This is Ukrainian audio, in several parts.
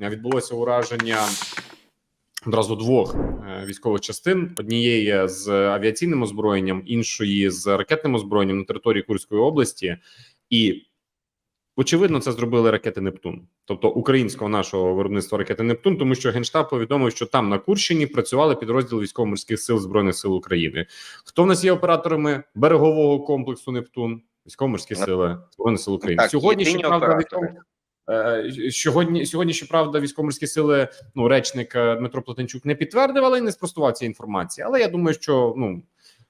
відбулося ураження одразу двох е, військових частин: однієї з авіаційним озброєнням, іншої з ракетним озброєнням на території Курської області, і очевидно, це зробили ракети Нептун, тобто українського нашого виробництва ракети Нептун, тому що генштаб повідомив, що там на Курщині працювали підрозділи військово-морських сил збройних сил України. Хто в нас є операторами берегового комплексу Нептун? Військово-морські сили збройних сил України Так, сьогодні. єдині Щоправда, оператори. військово- Е, Сьогодні, сьогодні, щоправда, військово-морські сили, ну речник е, Дмитро Платенчук не підтвердив, але й не спростував цієї інформації. Але я думаю, що ну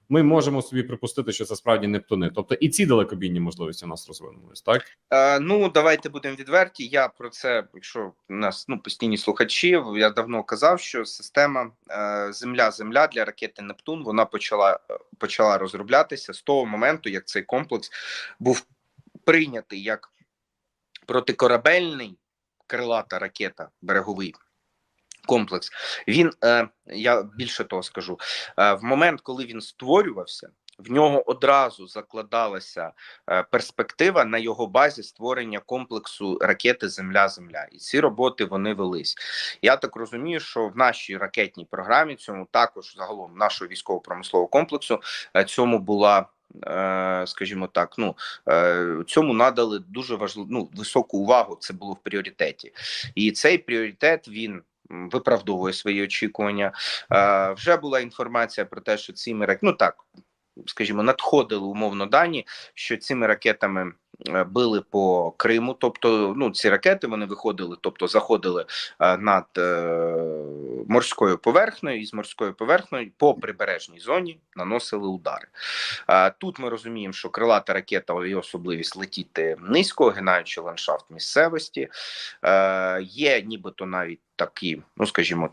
ми можемо собі припустити, що це справді Нептуни. Тобто і ці далекобійні можливості у нас розвинулись, так Е, ну давайте будемо відверті. Я про це, якщо у нас ну постійні слухачі, я давно казав, що система е, Земля Земля для ракети Нептун вона почала е, почала розроблятися з того моменту, як цей комплекс був прийнятий як протикорабельний крилата ракета береговий. Комплекс він е, я більше того скажу е, в момент, коли він створювався, в нього одразу закладалася е, перспектива на його базі створення комплексу ракети Земля-Земля, і ці роботи вони велись. Я так розумію, що в нашій ракетній програмі цьому також загалом нашого військово-промислового комплексу е, цьому була. Е, Скажімо так, ну е, цьому надали дуже важливу ну, високу увагу. Це було в пріоритеті, і цей пріоритет він виправдовує свої очікування. Е, Вже була інформація про те, що цими ну так скажімо, надходили умовно дані, що цими ракетами били по Криму. Тобто, ну ці ракети вони виходили, тобто заходили е, над е, морською поверхнею і з морською поверхнею по прибережній зоні наносили удари. Е, Тут ми розуміємо, що крилата ракета її особливість летіти низько, огинаючи ландшафт місцевості. Е, Є нібито навіть такі, ну скажімо,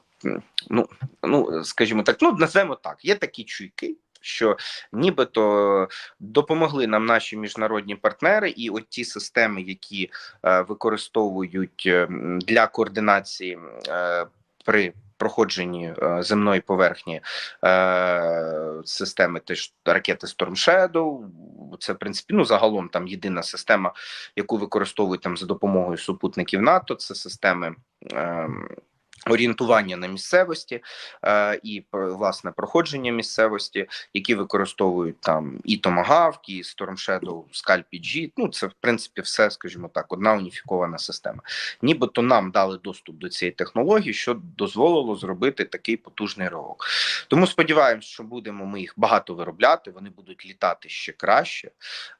ну, ну скажімо так, ну назвемо так, є такі чуйки. Що нібито допомогли нам наші міжнародні партнери, і от ті системи, які е, використовують е, для координації е, при проходженні е, земної поверхні е, системи теж ракети Storm Shadow, це в принципі ну загалом там єдина система, яку використовують там за допомогою супутників НАТО. Це системи. Е, Орієнтування на місцевості е, і про- власне проходження місцевості, які використовують там і Tomahawk, і Shadow, Scalp Ну це в принципі все, скажімо так, одна уніфікована система. Нібито нам дали доступ до цієї технології, що дозволило зробити такий потужний ривок. Тому сподіваємось, що будемо ми їх багато виробляти. Вони будуть літати ще краще,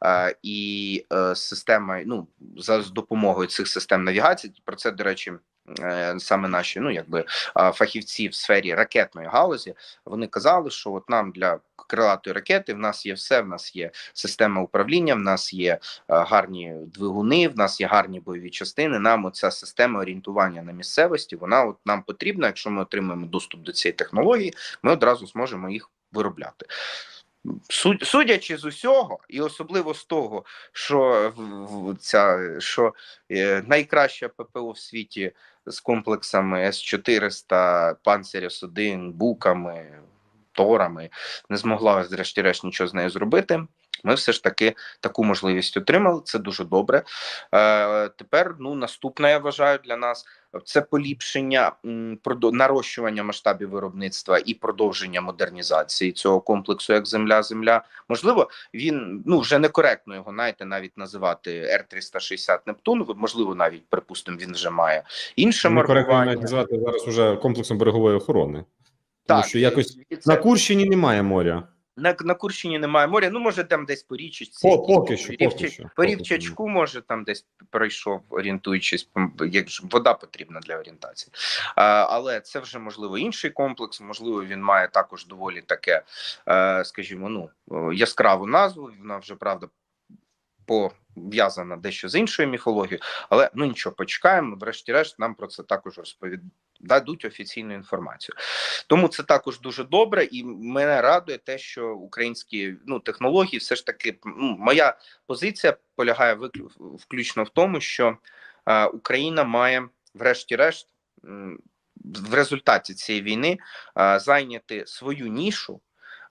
е, і е, система, ну за допомогою цих систем навігації. Про це до речі. Е, Саме наші, ну якби фахівці в сфері ракетної галузі, вони казали, що от нам для крилатої ракети в нас є все. В нас є система управління, в нас є е, гарні двигуни, в нас є гарні бойові частини. Нам оця система орієнтування на місцевості. Вона от нам потрібна. Якщо ми отримаємо доступ до цієї технології, ми одразу зможемо їх виробляти. Суд, судячи з усього, і особливо з того, що ця що е, найкраща ППО в світі з комплексами С-400, Панцерс-1, буками, торами не змогла, зрешті-решт, нічого з нею зробити. Ми все ж таки таку можливість отримали. Це дуже добре. Е, тепер ну наступне, я вважаю, для нас це поліпшення нарощування масштабів виробництва і продовження модернізації цього комплексу, як земля, земля. Можливо, він ну вже некоректно його знаєте, навіть називати Р-360 Нептун. Можливо, навіть припустимо, він вже має інше маркування. навіть назвати зараз уже комплексом берегової охорони, тому Так, що якось це- на Курщині немає моря. На, на Курщині немає моря. Ну може там десь по річечці. По- поки що, Рівча- поки що, по рівчачку, може там десь пройшов, орієнтуючись, як вода потрібна для орієнтації. А, але це вже можливо інший комплекс. Можливо, він має також доволі таке, е, скажімо, ну яскраву назву. Вона вже правда пов'язана дещо з іншою міфологією, але ну нічого, почекаємо. Врешті-решт, нам про це також розповідають. Дадуть офіційну інформацію, тому це також дуже добре, і мене радує те, що українські ну технології, все ж таки, ну, моя позиція полягає виклю- включно в тому, що е, Україна має, врешті-решт, в результаті цієї війни е, зайняти свою нішу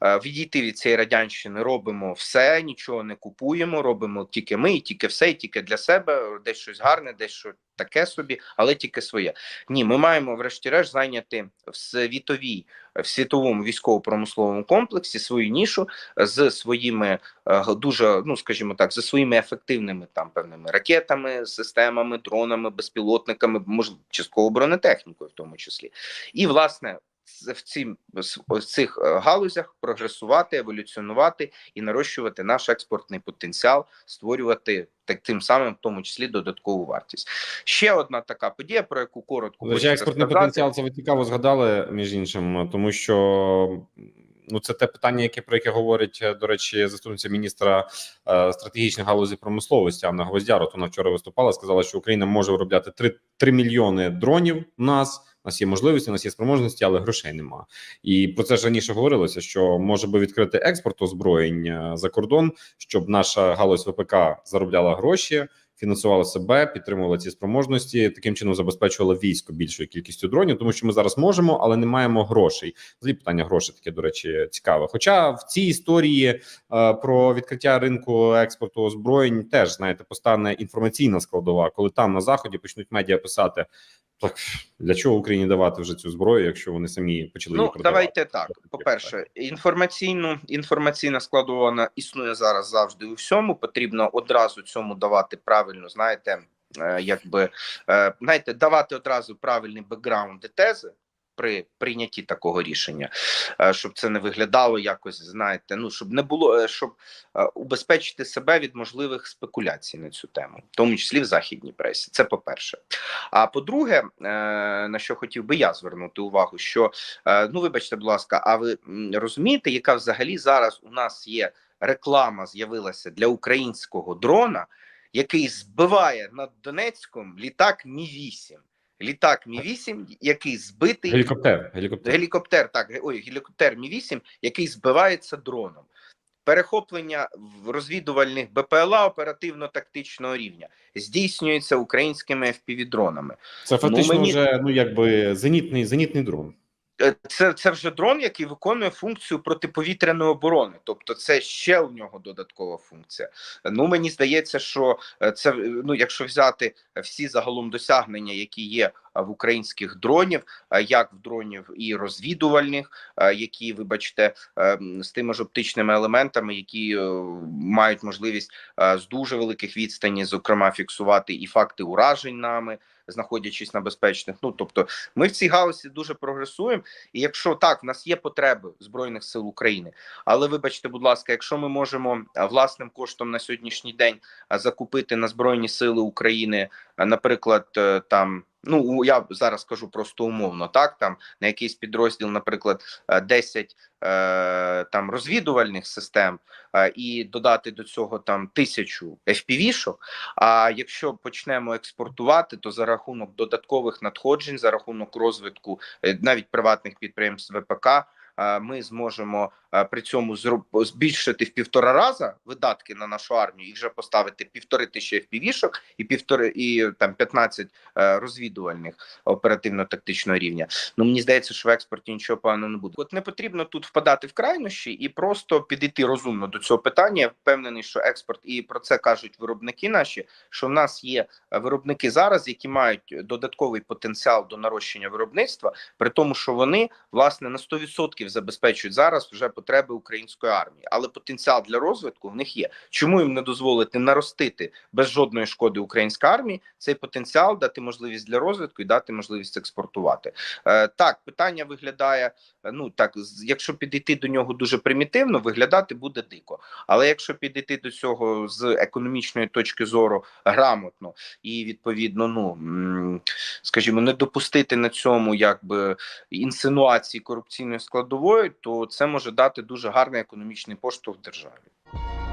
відійти від цієї радянщини, робимо все, нічого не купуємо, робимо тільки ми, і тільки все, і тільки для себе, десь щось гарне, десь щось таке собі, але тільки своє. Ні, ми маємо, врешті-решт, зайняти в світовій, в світовому військово-промисловому комплексі свою нішу з своїми е, дуже, ну скажімо так, за своїми ефективними там певними ракетами, системами, дронами, безпілотниками, можливо, частково бронетехнікою, в тому числі, і власне. В цім в цих е, галузях прогресувати, еволюціонувати і нарощувати наш експортний потенціал, створювати так тим самим, в тому числі додаткову вартість. Ще одна така подія, про яку коротко хочеться експортний сказати. потенціал це ви цікаво згадали, між іншим, тому що ну це те питання, яке про яке говорить е, до речі, заступниця міністра е, стратегічних галузі промисловості Анна Гвоздяр. От Вона вчора виступала, сказала, що Україна може виробляти 3, 3 мільйони дронів. У нас нас є можливості, нас є спроможності, але грошей нема. І про це ж раніше говорилося, що може би відкрити експорт озброєнь е, за кордон, щоб наша галузь ВПК заробляла гроші. Фінансувала себе, підтримувала ці спроможності, таким чином забезпечувала військо більшою кількістю дронів, тому що ми зараз можемо, але не маємо грошей. Взагалі питання грошей таке, до речі, цікаве. Хоча в цій історії е, про відкриття ринку експорту озброєнь теж знаєте, постане інформаційна складова, коли там на заході почнуть медіа писати так для чого Україні давати вже цю зброю, якщо вони самі почали її Ну, продавати. давайте так. По перше, інформаційну інформаційна складова існує зараз завжди у всьому. Потрібно одразу цьому давати правильно, знаєте, е, якби е, знаєте, давати одразу правильний бекграунд і тези. При прийнятті такого рішення, е, щоб це не виглядало якось, знаєте, ну щоб не було, е, щоб е, убезпечити себе від можливих спекуляцій на цю тему, в тому числі в західній пресі. Це по перше. А по-друге, на що хотів би я звернути увагу, що Ну, вибачте, будь ласка, а ви розумієте, яка взагалі зараз у нас є реклама з'явилася для українського дрона, який збиває над Донецьком літак Мі 8 Літак Мі 8 який збитий Гелікоптер, гелікоптер. гелікоптер, так ой, гелікоптер Мі 8 який збивається дроном. Перехоплення в розвідувальних БПЛА оперативно-тактичного рівня здійснюється українськими FPV-дронами. Це фактично мені- вже ну якби зенітний зенітний дрон. Е, Це, це вже дрон, який виконує функцію протиповітряної оборони, тобто це ще у нього додаткова функція. Ну мені здається, що е, це ну, якщо взяти всі загалом досягнення, які є в українських дронів, е, як в дронів і розвідувальних, е, які, вибачте, е, з тими ж оптичними елементами, які е, мають можливість е, з дуже великих відстані, зокрема, фіксувати і факти уражень нами, знаходячись на безпечних. Ну тобто, ми в цій галузі дуже прогресуємо. І якщо так, в нас є потреби збройних сил України, але вибачте, будь ласка, якщо ми можемо власним коштом на сьогоднішній день закупити на збройні сили України, наприклад, е, там. Ну я зараз кажу просто умовно, так там на якийсь підрозділ, наприклад, е, 10 е, там розвідувальних систем, е, і додати до цього там тисячу FPV-шок, А якщо почнемо експортувати, то за рахунок додаткових надходжень, за рахунок розвитку е, навіть приватних підприємств ВПК, е, ми зможемо е, при цьому збільшити в півтора раза видатки на нашу армію і вже поставити півтори тисячі FPV-шок і півтори і там 15 е, розвідувальних оперативно-тактичного рівня. Ну мені здається, що в експорті нічого поганого не буде. От не потрібно тут впадати в крайнощі і просто підійти розумно до цього питання. Я впевнений, що експорт і про це кажуть виробники наші. Що в нас є е, виробники зараз, які мають додатковий потенціал до нарощення виробництва, при тому, що вони власне на 100% забезпечують зараз вже потреби української армії, але потенціал для розвитку в них є. Чому їм не дозволити наростити без жодної шкоди українській армії цей потенціал, дати можливість для розвитку і дати можливість експортувати? Е, так, питання виглядає. е, Ну так, якщо підійти до нього дуже примітивно, виглядати буде дико. Але якщо підійти до цього з економічної точки зору грамотно і відповідно, ну скажімо, не допустити на цьому якби інсинуації корупційної складової, то це може дати дуже гарний економічний поштовх державі.